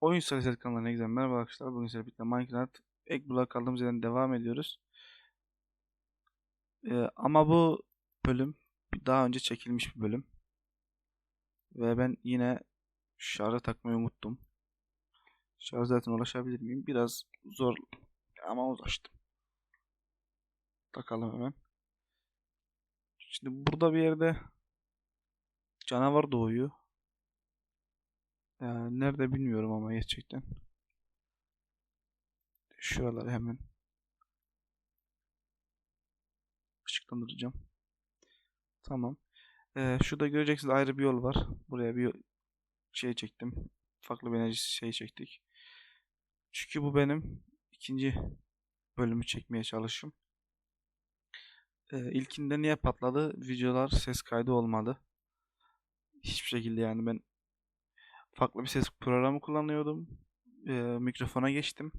Oyun Sayısı kanalına güzel merhaba arkadaşlar. Bugün sizlerle birlikte Minecraft ek blok kaldığımız yerden devam ediyoruz. Ee, ama bu bölüm daha önce çekilmiş bir bölüm. Ve ben yine şarja takmayı unuttum. Şarj zaten ulaşabilir miyim? Biraz zor ama ulaştım. Takalım hemen. Şimdi burada bir yerde canavar doğuyor. Yani nerede bilmiyorum ama gerçekten. Şuraları hemen ışıklandıracağım. Tamam. Ee, şurada göreceksiniz ayrı bir yol var. Buraya bir şey çektim. Farklı bir enerji şey çektik. Çünkü bu benim ikinci bölümü çekmeye çalışım. Ee, ilkinde niye patladı? Videolar ses kaydı olmadı. Hiçbir şekilde yani ben farklı bir ses programı kullanıyordum. Ee, mikrofona geçtim.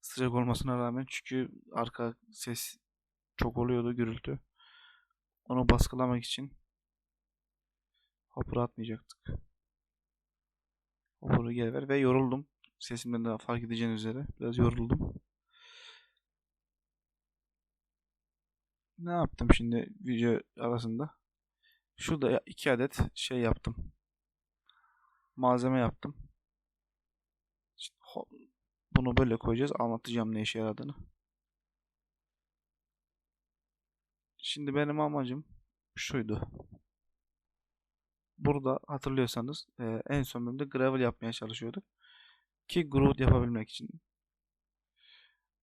Sıcak olmasına rağmen çünkü arka ses çok oluyordu gürültü. Onu baskılamak için hopper atmayacaktık. Hopper'ı geri ver ve yoruldum. Sesimden de fark edeceğiniz üzere biraz yoruldum. Ne yaptım şimdi video arasında? Şurada iki adet şey yaptım malzeme yaptım. Bunu böyle koyacağız. Anlatacağım ne işe yaradığını. Şimdi benim amacım şuydu. Burada hatırlıyorsanız e, en son bölümde gravel yapmaya çalışıyorduk. Ki grout yapabilmek için.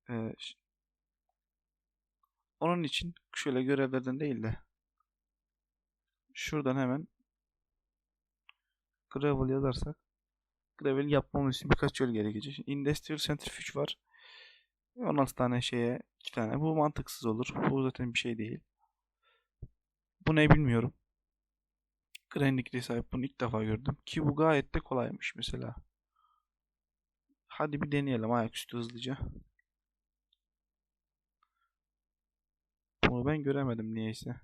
E, onun için şöyle görevlerden değil de şuradan hemen gravel yazarsak gravel yapmamız için birkaç yol gerekecek. Industrial Centrifuge var. 16 tane şeye 2 tane. Bu mantıksız olur. Bu zaten bir şey değil. Bu ne bilmiyorum. Grinding sahip bunu ilk defa gördüm. Ki bu gayet de kolaymış mesela. Hadi bir deneyelim ayaküstü hızlıca. Bunu ben göremedim niyeyse.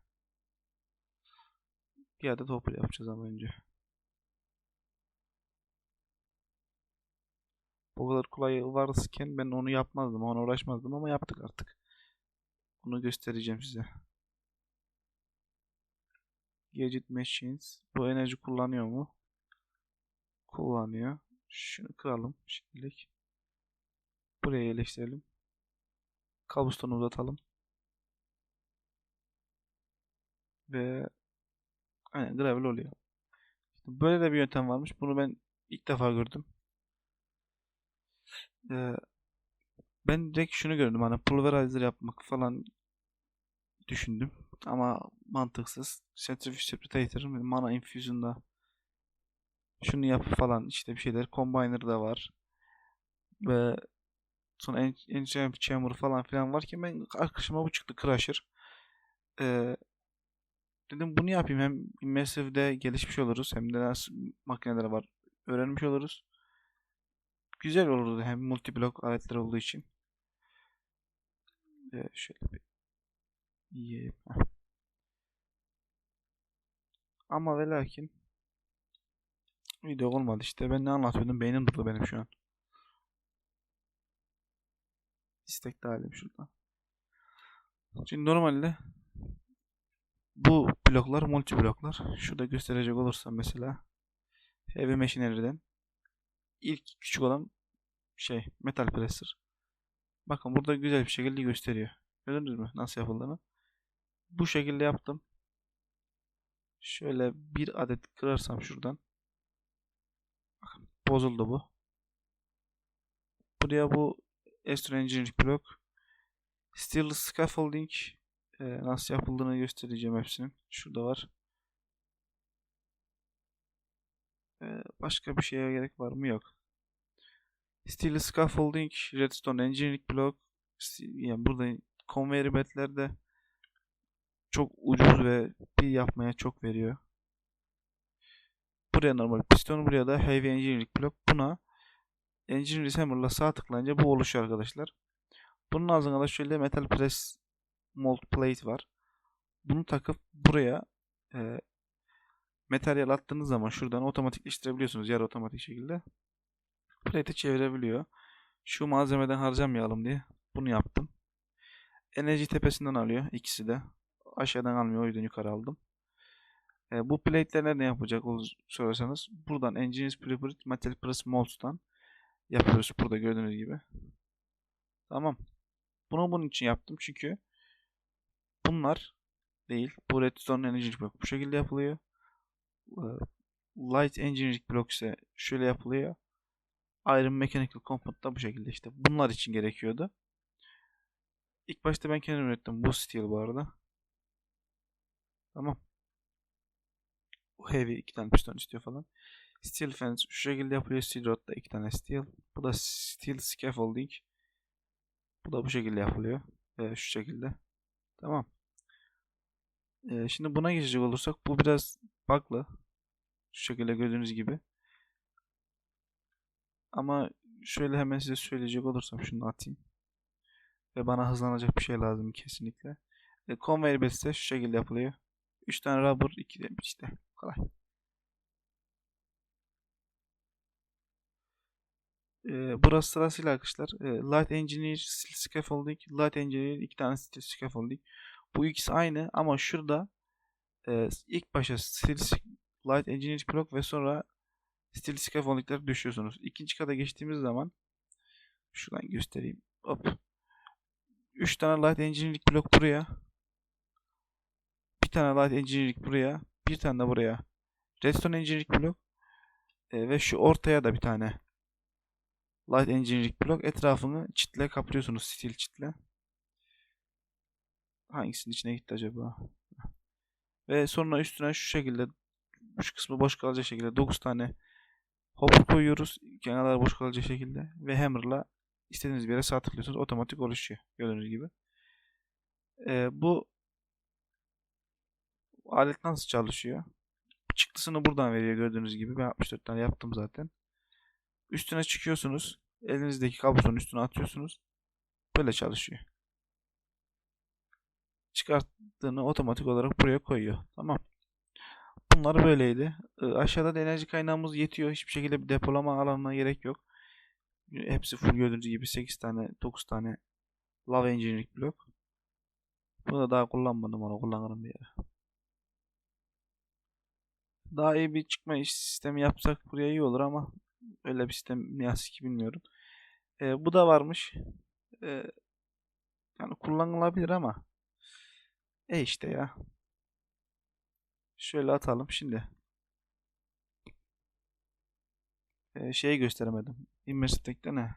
Bir adet hopper yapacağız ama önce. Bu kadar kolay varken ben onu yapmazdım, ona uğraşmazdım ama yaptık artık. Onu göstereceğim size. Gadget Machines. Bu enerji kullanıyor mu? Kullanıyor. Şunu kıralım şimdilik. Buraya yerleştirelim. Kabustonu uzatalım. Ve aynen gravel oluyor. İşte böyle de bir yöntem varmış. Bunu ben ilk defa gördüm. Ee, ben direkt şunu gördüm hani pulverizer yapmak falan düşündüm ama mantıksız. Centrifuge Separator, Mana Infusion'da şunu yap falan işte bir şeyler. Combiner da var. Ve sonra Enchant Chamber falan filan varken ben arkadaşıma bu çıktı Crusher. Ee, dedim bunu yapayım hem Immersive'de gelişmiş oluruz hem de nasıl makineler var öğrenmiş oluruz güzel olurdu hem multiblok aletler olduğu için. Ee, şöyle bir yiyelim. Ama ve lakin video olmadı işte. Ben ne anlatıyordum? Beynim durdu benim şu an. İstek dahilim şuradan. Şimdi normalde bu bloklar multi bloklar. Şurada gösterecek olursam mesela Heavy Machinery'den ilk küçük olan şey metal presser. Bakın burada güzel bir şekilde gösteriyor. Gördünüz mü nasıl yapıldığını? Bu şekilde yaptım. Şöyle bir adet kırarsam şuradan. Bakın bozuldu bu. Buraya bu Astro Engineering Block Steel Scaffolding e, nasıl yapıldığını göstereceğim hepsinin. Şurada var. Başka bir şeye gerek var mı? Yok. Steel Scaffolding, Redstone Engineering Block yani burada conveyor beltlerde çok ucuz ve bir yapmaya çok veriyor. Buraya normal piston, buraya da Heavy Engineering Block. Buna Engineering Hammer'la sağ tıklayınca bu oluşuyor arkadaşlar. Bunun ağzına da şöyle metal press mold plate var. Bunu takıp buraya e, materyal attığınız zaman şuradan otomatikleştirebiliyorsunuz yarı otomatik şekilde. plate'e çevirebiliyor. Şu malzemeden harcamayalım diye bunu yaptım. Enerji tepesinden alıyor ikisi de. Aşağıdan almıyor o yüzden yukarı aldım. E, bu plate'ler ne yapacak sorarsanız buradan Engineers Prepared Metal Press Molds'tan yapıyoruz burada gördüğünüz gibi. Tamam. Bunu bunun için yaptım çünkü bunlar değil. Bu Redstone Block bu şekilde yapılıyor. Ee, Light Engineering Block ise şöyle yapılıyor. Iron Mechanical Compound da bu şekilde işte. Bunlar için gerekiyordu. İlk başta ben kendim ürettim. Bu steel bu arada. Tamam. Bu heavy iki tane piston istiyor falan. Steel fence şu şekilde yapılıyor. Steel rod da iki tane steel. Bu da steel scaffolding. Bu da bu şekilde yapılıyor. Ee, şu şekilde. Tamam. Ee, şimdi buna geçecek olursak bu biraz bug'lı. Şu şekilde gördüğünüz gibi. Ama şöyle hemen size söyleyecek olursam şunu atayım. Ve bana hızlanacak bir şey lazım kesinlikle. E, conveyor belt şu şekilde yapılıyor. 3 tane rubber, 2 de işte. Kolay. E, burası sırasıyla arkadaşlar. E, Light Engineer Steel Scaffolding, Light Engineer 2 tane Steel Scaffolding. Bu ikisi aynı ama şurada e, ilk başa Steel Light Engineer Block ve sonra Steel Scaffolding'leri düşüyorsunuz. İkinci kata geçtiğimiz zaman şuradan göstereyim. Hop. 3 tane Light Engineering blok buraya. Bir tane Light Engineering buraya. Bir tane de buraya. Redstone Engineering blok. E, ve şu ortaya da bir tane Light Engineering blok. Etrafını çitle kaplıyorsunuz. Steel çitle. Hangisinin içine gitti acaba? Ve sonra üstüne şu şekilde şu kısmı boş kalacak şekilde 9 tane hopper koyuyoruz. Kenarlar boş kalacak şekilde. Ve hammer'la istediğiniz bir yere sağ tıklıyorsunuz. Otomatik oluşuyor. Gördüğünüz gibi. Ee, bu alet nasıl çalışıyor? Çıktısını buradan veriyor gördüğünüz gibi. Ben 64 tane yaptım zaten. Üstüne çıkıyorsunuz. Elinizdeki kablonun üstüne atıyorsunuz. Böyle çalışıyor. Çıkarttığını otomatik olarak buraya koyuyor. Tamam. Bunlar böyleydi. Ee, aşağıda da enerji kaynağımız yetiyor. Hiçbir şekilde bir depolama alanına gerek yok. Hepsi full gördüğünüz gibi 8 tane 9 tane lava engineering blok. Bunu da daha kullanmadım onu kullanırım bir yere. Daha iyi bir çıkma iş sistemi yapsak buraya iyi olur ama öyle bir sistem ne ki bilmiyorum. Ee, bu da varmış. Ee, yani kullanılabilir ama e işte ya. Şöyle atalım şimdi. Ee, şeyi gösteremedim. Immersive'de ne?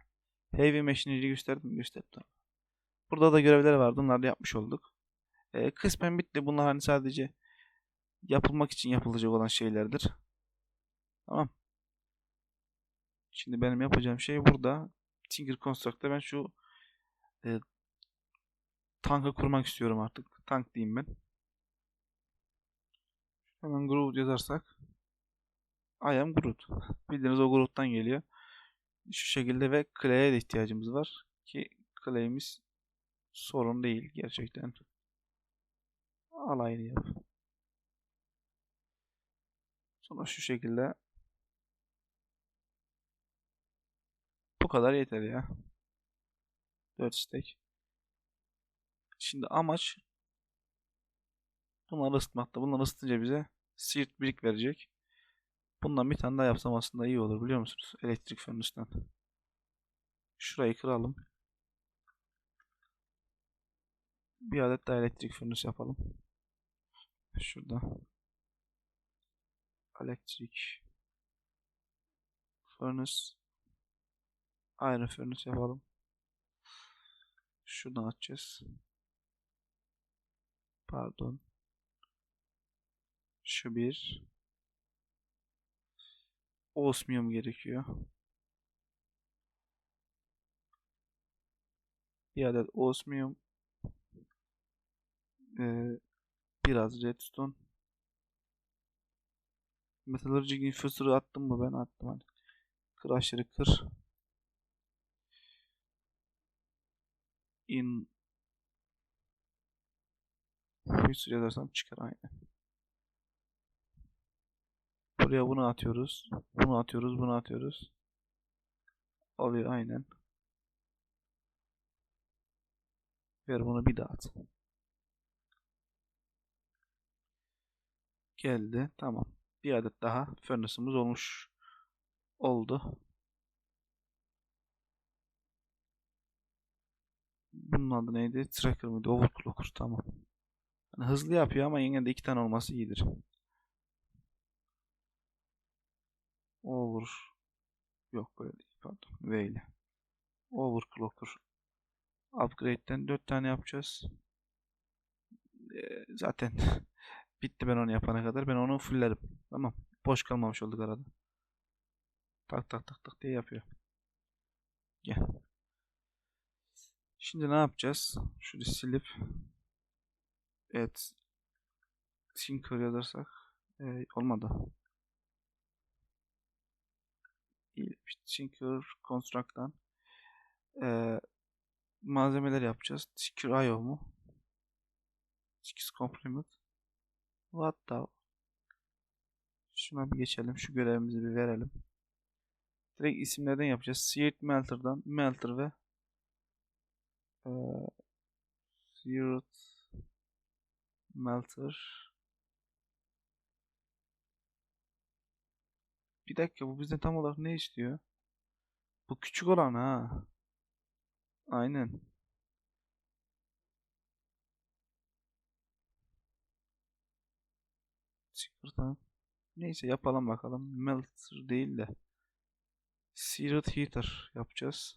Heavy Machinery'i gösterdim gösterdim. Burada da görevler vardı. Bunları yapmış olduk. Ee, kısmen bitti. Bunlar hani sadece yapılmak için yapılacak olan şeylerdir. Tamam. Şimdi benim yapacağım şey burada. Tinker Construct'ta ben şu e, tankı kurmak istiyorum artık. Tank diyeyim ben. Hemen Groot yazarsak I am Groot. Bildiğiniz o Groot'tan geliyor. Şu şekilde ve clay'e de ihtiyacımız var. Ki clay'imiz sorun değil gerçekten. Alayını yap. Sonra şu şekilde bu kadar yeter ya. 4 stack. Şimdi amaç bunları ısıtmakta. Bunları ısıtınca bize Seared brick verecek. Bundan bir tane daha yapsam aslında iyi olur biliyor musunuz? Elektrik furnace'dan. Şurayı kıralım. Bir adet daha elektrik furnace yapalım. Şurada. Elektrik furnace Iron furnace yapalım. Şuradan açacağız. Pardon. Şu bir. Osmium gerekiyor. Bir adet osmium. Ee, biraz redstone. Metallurgic infuser'ı attım mı ben attım hadi. Kır aşırı kır. In Infuser yazarsam çıkar aynen. Buraya bunu atıyoruz. Bunu atıyoruz. Bunu atıyoruz. Oluyor aynen. Ver bunu bir daha at. Geldi. Tamam. Bir adet daha furnace'ımız olmuş oldu. Bunun adı neydi? Tracker mıydı? Overclocker. Tamam. Yani hızlı yapıyor ama yine de iki tane olması iyidir. Over. Yok böyle değil. Pardon. V ile. Overclocker. Upgrade'den 4 tane yapacağız. Ee, zaten bitti ben onu yapana kadar. Ben onu fulllerim. Tamam. Boş kalmamış olduk arada. Tak tak tak tak diye yapıyor. Gel. Şimdi ne yapacağız? Şunu silip evet Tinker yazarsak ee, olmadı. Tinker Construct'tan ee, malzemeler yapacağız. Tinker IO mu? Tinker Complement. What the Şuna bir geçelim. Şu görevimizi bir verelim. Direkt isimlerden yapacağız. Seared Melter'dan Melter ve ee, Seared Melter Bir dakika bu bizden tam olarak ne istiyor? Bu küçük olan ha. Aynen. Çıkırtan. Neyse yapalım bakalım. Melter değil de. Seared Heater yapacağız.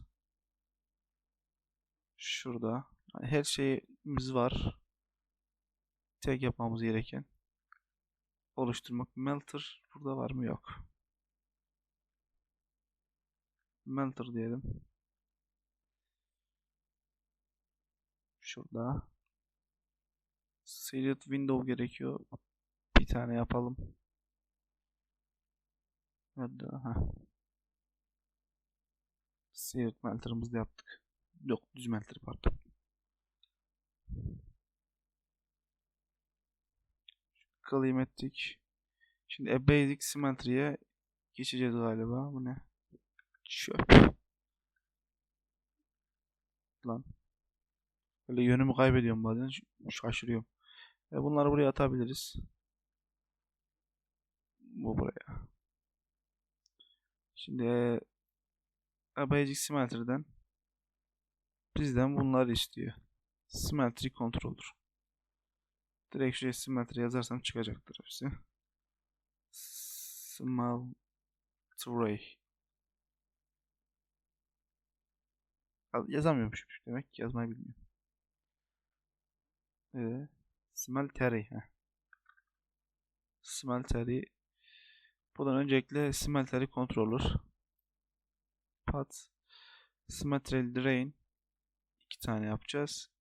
Şurada. Her şeyimiz var. Tek yapmamız gereken. Oluşturmak. Melter burada var mı? Yok. Melter diyelim. Şurada. Seared Window gerekiyor. Bir tane yapalım. Nerede? Ha. Seared Melter'ımızı da yaptık. Yok düz melter pardon. Claim ettik. Şimdi a basic symmetry'ye geçeceğiz galiba. Bu ne? Çöp. Lan. Böyle yönümü kaybediyorum bazen. Şaşırıyorum. E bunları buraya atabiliriz. Bu buraya. Şimdi basic symmetry'den bizden bunları istiyor. Symmetry controller. Direkt şuraya symmetry yazarsam çıkacaktır hepsi. Symmetry. Yazamıyormuşum demek ki yazmayı bilmiyorum. Ee, smeltery. Heh. Smeltery. Buradan öncelikle smeltery controller. Pat. Symmetry drain. iki tane yapacağız.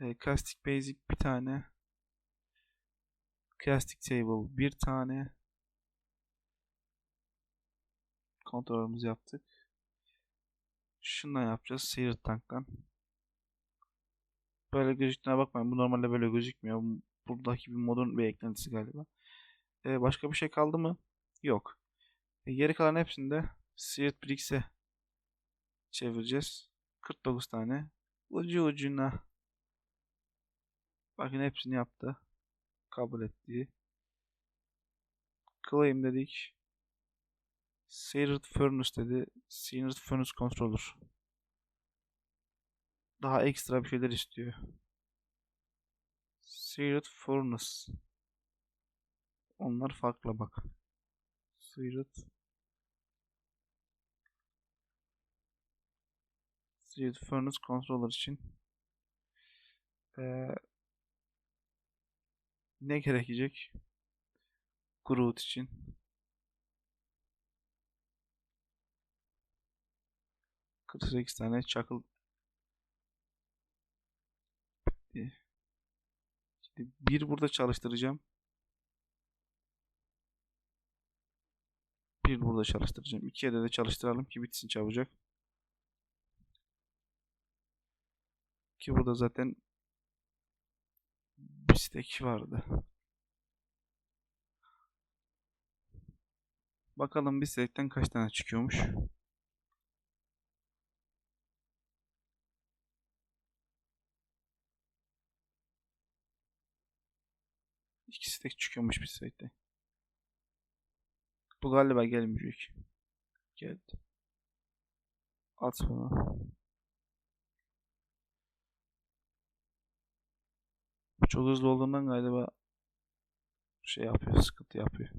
E, Castic Basic bir tane. Castic Table bir tane. Kontrolümüzü yaptık. Şundan yapacağız. Seared Tank'tan. Böyle gözüktüğüne bakmayın. Bu normalde böyle gözükmüyor. Buradaki bir modun bir eklentisi galiba. Ee, başka bir şey kaldı mı? Yok. E, geri kalan hepsinde Seared Brix'e çevireceğiz. 49 tane. Ucu ucuna. Bakın hepsini yaptı. Kabul ettiği. Claim dedik. Seared Furnace dedi. Seared Furnace Controller. Daha ekstra bir şeyler istiyor. Seared Furnace. Onlar farklı bak. Seared Seared Furnace Controller için ee, ne gerekecek? Groot için. Kırk sekiz tane çakıl. Şimdi bir burada çalıştıracağım. Bir burada çalıştıracağım. İki yerde de çalıştıralım ki bitsin çabucak. Ki burada zaten bir stack vardı. Bakalım bir stack'ten kaç tane çıkıyormuş. İkisi de çıkıyormuş bir site. Bu galiba gelmeyecek. Geldi. At bunu. Bu çok hızlı olduğundan galiba şey yapıyor, sıkıntı yapıyor.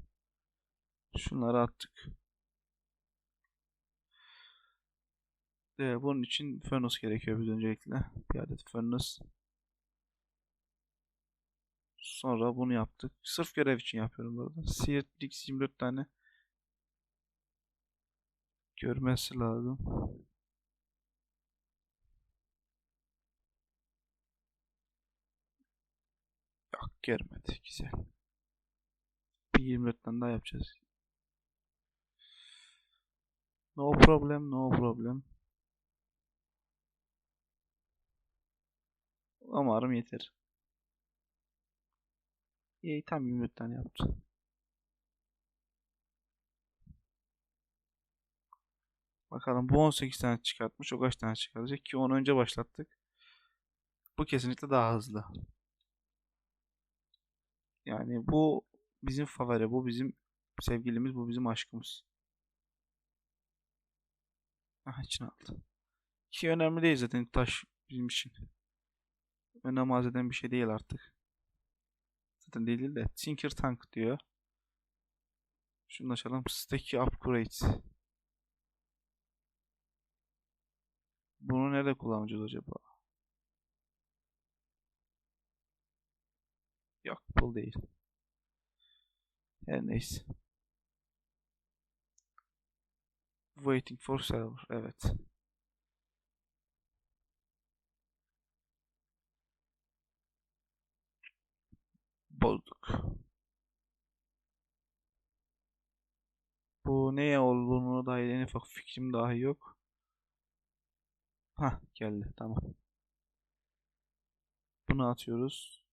Şunları attık. Ee, bunun için furnace gerekiyor bir öncelikle. Bir adet furnace. Sonra bunu yaptık. Sırf görev için yapıyorum burada. Dix 24 tane görmesi lazım. Yok görmedi. Güzel. Bir 24 tane daha yapacağız. No problem, no problem. Umarım yeter. İyi tam 24 tane yaptı. Bakalım bu 18 tane çıkartmış. O kaç tane çıkaracak ki onu önce başlattık. Bu kesinlikle daha hızlı. Yani bu bizim favori. Bu bizim sevgilimiz. Bu bizim aşkımız. Ah içine aldı. Ki önemli değil zaten taş bizim için. Önem arz eden bir şey değil artık. Zaten değil de Tinker Tank diyor. Şunu açalım. Stacky Upgrade. Bunu nerede kullanacağız acaba? Yok bu değil. Her neyse. Waiting for server. Evet. Bozduk. Bu neye olduğunu dair en ufak fikrim dahi yok. Ha geldi tamam. Bunu atıyoruz.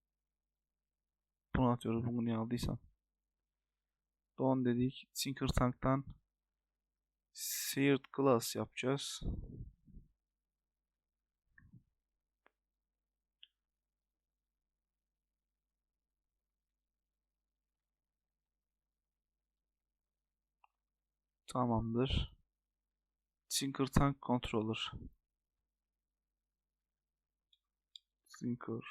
Bunu atıyoruz. Bunu niye aldıysam. Don dedik. Tinker Tank'tan Seared Glass yapacağız. Tamamdır. Tinker Tank Controller. Tinker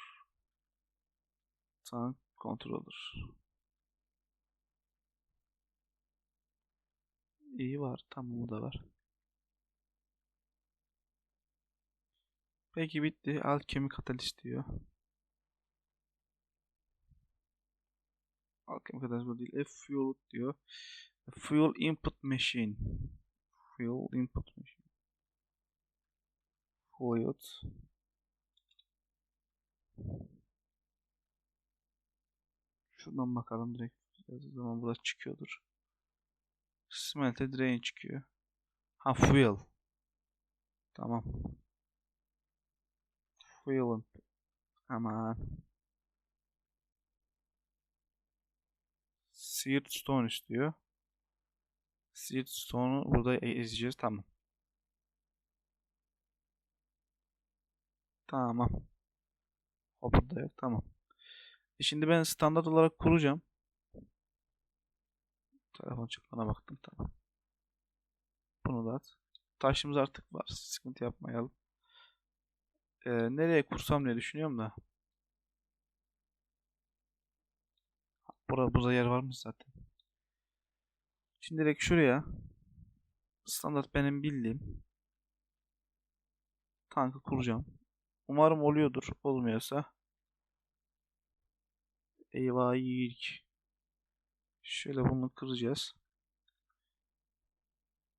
Tank Controller. İyi var. Tamam bu da var. Peki bitti. Alchemy Catalyst diyor. Alchemy Catalyst bu değil. F-Fuel diyor. Fuel Input Machine. Fuel Input Machine. Fluid. Şuradan bakalım direkt. Yazdığı zaman burada çıkıyordur. Smelter Drain çıkıyor. Ha Fuel. Tamam. Fuel. Aman. Seared Stone istiyor. Seed Stone'u burada ezeceğiz. Tamam. Tamam. O burada yok. Tamam. E şimdi ben standart olarak kuracağım. Telefon çıkmana baktım. Tamam. Bunu da at. Taşımız artık var. Sıkıntı yapmayalım. Ee, nereye kursam diye düşünüyorum da. Burada, burada yer varmış zaten. Şimdi direkt şuraya standart benim bildiğim tankı kuracağım. Umarım oluyordur. Olmuyorsa eyvah yedik. Şöyle bunu kıracağız.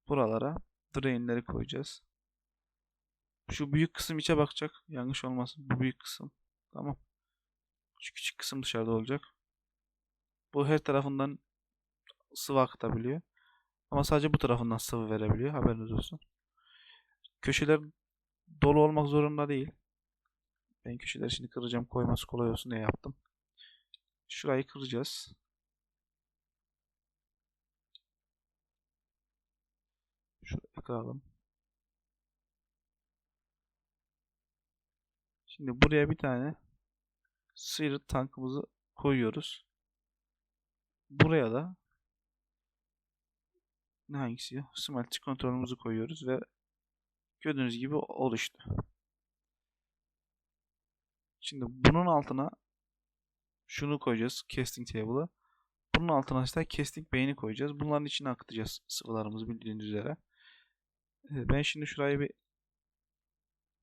Buralara drainleri koyacağız. Şu büyük kısım içe bakacak. Yanlış olmasın. Bu büyük kısım. Tamam. Şu küçük kısım dışarıda olacak. Bu her tarafından sıvı akıtabiliyor. Ama sadece bu tarafından sıvı verebiliyor. Haberiniz olsun. Köşeler dolu olmak zorunda değil. Ben köşeleri şimdi kıracağım. Koyması kolay olsun diye yaptım. Şurayı kıracağız. Şurayı kıralım. Şimdi buraya bir tane sıyırıt tankımızı koyuyoruz. buraya da ne hangisi ya? Smeltçi kontrolümüzü koyuyoruz ve gördüğünüz gibi oluştu. Şimdi bunun altına şunu koyacağız. Casting table'ı. Bunun altına ise casting beyni koyacağız. Bunların içine akıtacağız sıvılarımızı bildiğiniz üzere. Ee, Ben şimdi şurayı bir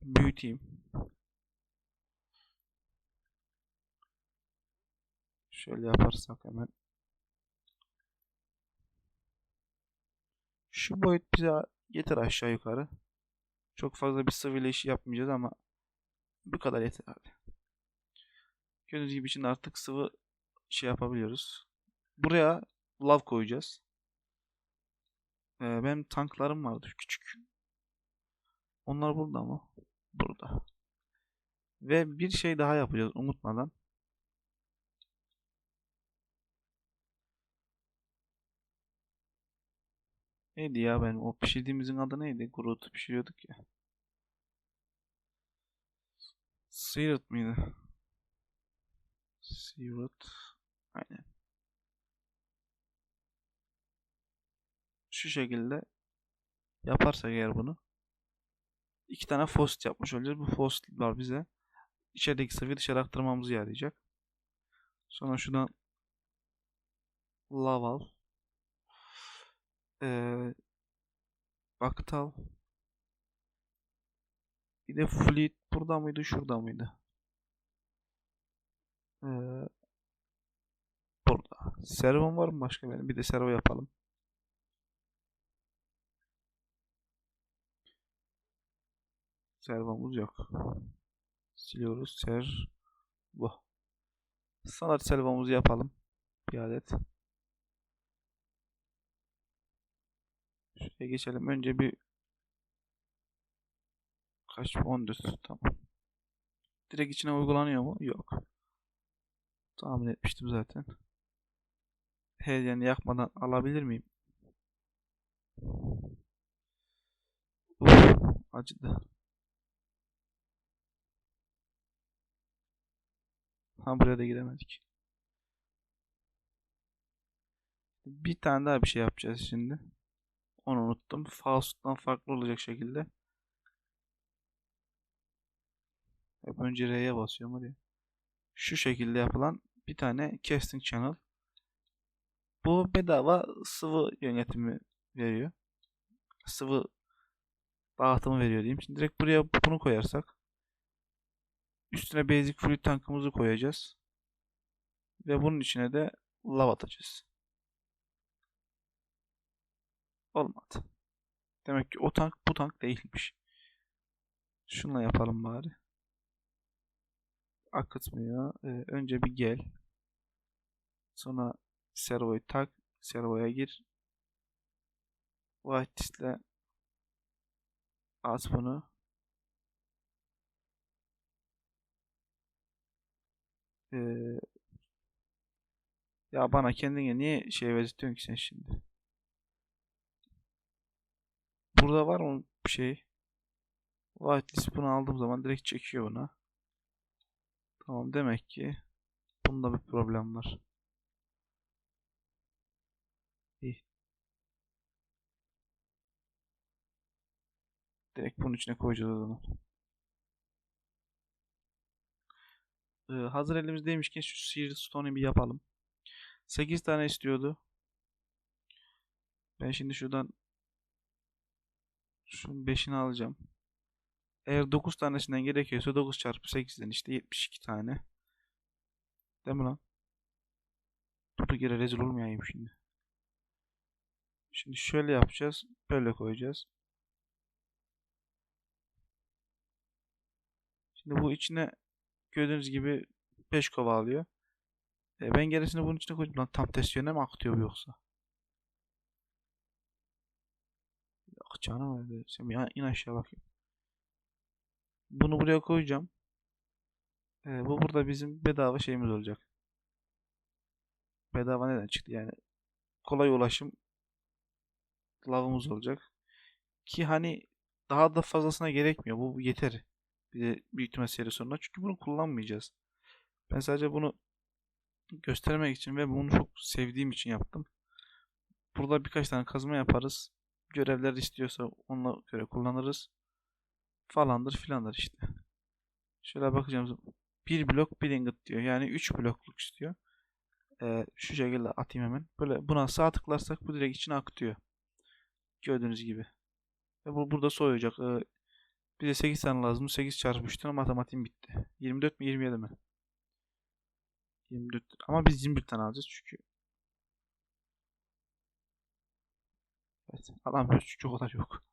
büyüteyim. Şöyle yaparsak hemen. Şu boyut bize yeter aşağı yukarı. Çok fazla bir sıvıyla işi yapmayacağız ama bu kadar yeter abi. Gördüğünüz gibi şimdi artık sıvı şey yapabiliyoruz. Buraya lav koyacağız. Ee, benim tanklarım vardı küçük. Onlar burada mı? Burada. Ve bir şey daha yapacağız unutmadan. Neydi ya ben o pişirdiğimizin adı neydi? Groot pişiriyorduk ya. Seared mıydı? Seared. Aynen. Şu şekilde yaparsak eğer bunu iki tane fost yapmış olacağız. Bu fostlar bize içerideki sıvıyı dışarı aktarmamızı yarayacak. Sonra şuradan lav al. Ee, baktal. Bir de fluid burada mıydı şurada mıydı? Ee, burada. Servom var mı başka benim? Bir de servo yapalım. Servomuz yok. Siliyoruz. Ser. Bu. Standart servomuzu yapalım. Bir adet. Şuraya geçelim. Önce bir kaç 14 tamam. Direkt içine uygulanıyor mu? Yok. Tahmin etmiştim zaten. Hediyeni yakmadan alabilir miyim? Uf, acıdı. Ha buraya da gidemedik. Bir tane daha bir şey yapacağız şimdi. Onu unuttum. Faust'tan farklı olacak şekilde. Hep önce R'ye basıyorum hadi. Şu şekilde yapılan bir tane casting channel. Bu bedava sıvı yönetimi veriyor. Sıvı dağıtımı veriyor diyeyim. Şimdi direkt buraya bunu koyarsak üstüne basic fluid tankımızı koyacağız. Ve bunun içine de lav atacağız. Olmadı. Demek ki o tank bu tank değilmiş. Şunla yapalım bari. Akıtmıyor. Ee, önce bir gel. Sonra servoyu tak. Servoya gir. Whitelist'le at bunu. Ee, ya bana kendine niye şey vezetiyorsun ki sen şimdi? Burada var mı bir şey? Whitelist bunu aldığım zaman direkt çekiyor buna. Tamam demek ki bunda bir problem var. İyi. Direkt bunun içine koyacağız o zaman. Ee, hazır elimizdeymişken şu Seared Stone'u bir yapalım. 8 tane istiyordu. Ben şimdi şuradan şunun 5'ini alacağım. Eğer 9 tanesinden gerekiyorsa 9 çarpı 8'den işte 72 tane. Değil mi lan? Durduk yere rezil olmayayım şimdi. Şimdi şöyle yapacağız. Böyle koyacağız. Şimdi bu içine gördüğünüz gibi 5 kova alıyor. E ben gerisini bunun içine koydum. Lan tam test yöne mi akıtıyor yoksa? Canım öyle. Sen bir in aşağı bakayım. Bunu buraya koyacağım. E, bu burada bizim bedava şeyimiz olacak. Bedava neden çıktı yani? Kolay ulaşım lavımız olacak. Ki hani daha da fazlasına gerekmiyor. Bu yeter. Bir de büyük ihtimal seri sonuna. Çünkü bunu kullanmayacağız. Ben sadece bunu göstermek için ve bunu çok sevdiğim için yaptım. Burada birkaç tane kazma yaparız. Görevler istiyorsa ona göre kullanırız. Falandır filandır işte. Şöyle bakacağım. Bir blok bir ingot diyor. Yani 3 blokluk istiyor. Ee, şu şekilde atayım hemen. Böyle buna sağ tıklarsak bu direkt içine akıtıyor. Gördüğünüz gibi. Ve bu burada soğuyacak. Ee, bize 8 tane lazım. 8 çarpı 3'ten matematiğim bitti. 24 mi 27 mi? 24. Ama biz 21 tane alacağız çünkü. Evet. Alamıyoruz çünkü o kadar yok.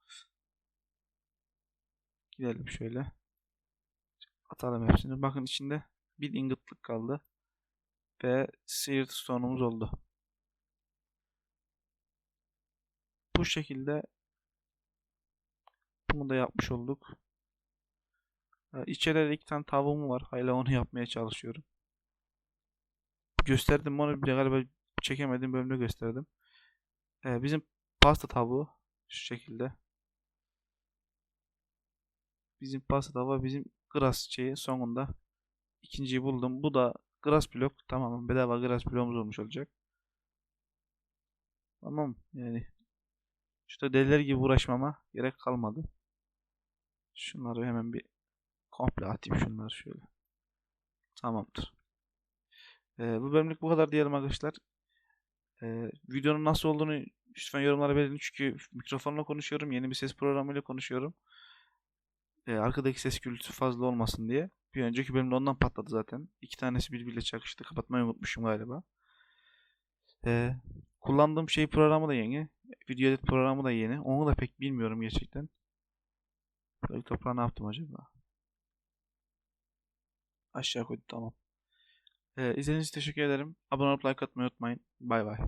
Gidelim şöyle. Atalım hepsini. Bakın içinde bir ingotlık kaldı. Ve Seared Stone'umuz oldu. Bu şekilde bunu da yapmış olduk. Ee, İçeride iki tane tavuğum var. Hala onu yapmaya çalışıyorum. Gösterdim onu bile galiba çekemediğim bölümde gösterdim. Ee, bizim pasta tavuğu şu şekilde. Bizim pasta tavuğu bizim grass şeyi sonunda ikinciyi buldum. Bu da grass blok. Tamam bedava grass bloğumuz olmuş olacak. Tamam yani işte deliler gibi uğraşmama gerek kalmadı. Şunları hemen bir komple atayım şunları şöyle. Tamamdır. Ee, bu bölümlük bu kadar diyelim arkadaşlar. Ee, videonun nasıl olduğunu lütfen yorumlara belirtin çünkü mikrofonla konuşuyorum. Yeni bir ses programıyla konuşuyorum. Ee, arkadaki ses gürültüsü fazla olmasın diye. Bir önceki bölümde ondan patladı zaten. İki tanesi birbiriyle çakıştı. Kapatmayı unutmuşum galiba. Ee, kullandığım şey programı da yeni. Video edit programı da yeni. Onu da pek bilmiyorum gerçekten. Böyle toprağı ne yaptım acaba? Aşağı koydum tamam. Ee, izlediğiniz için teşekkür ederim. Abone olup like atmayı unutmayın. Bay bay.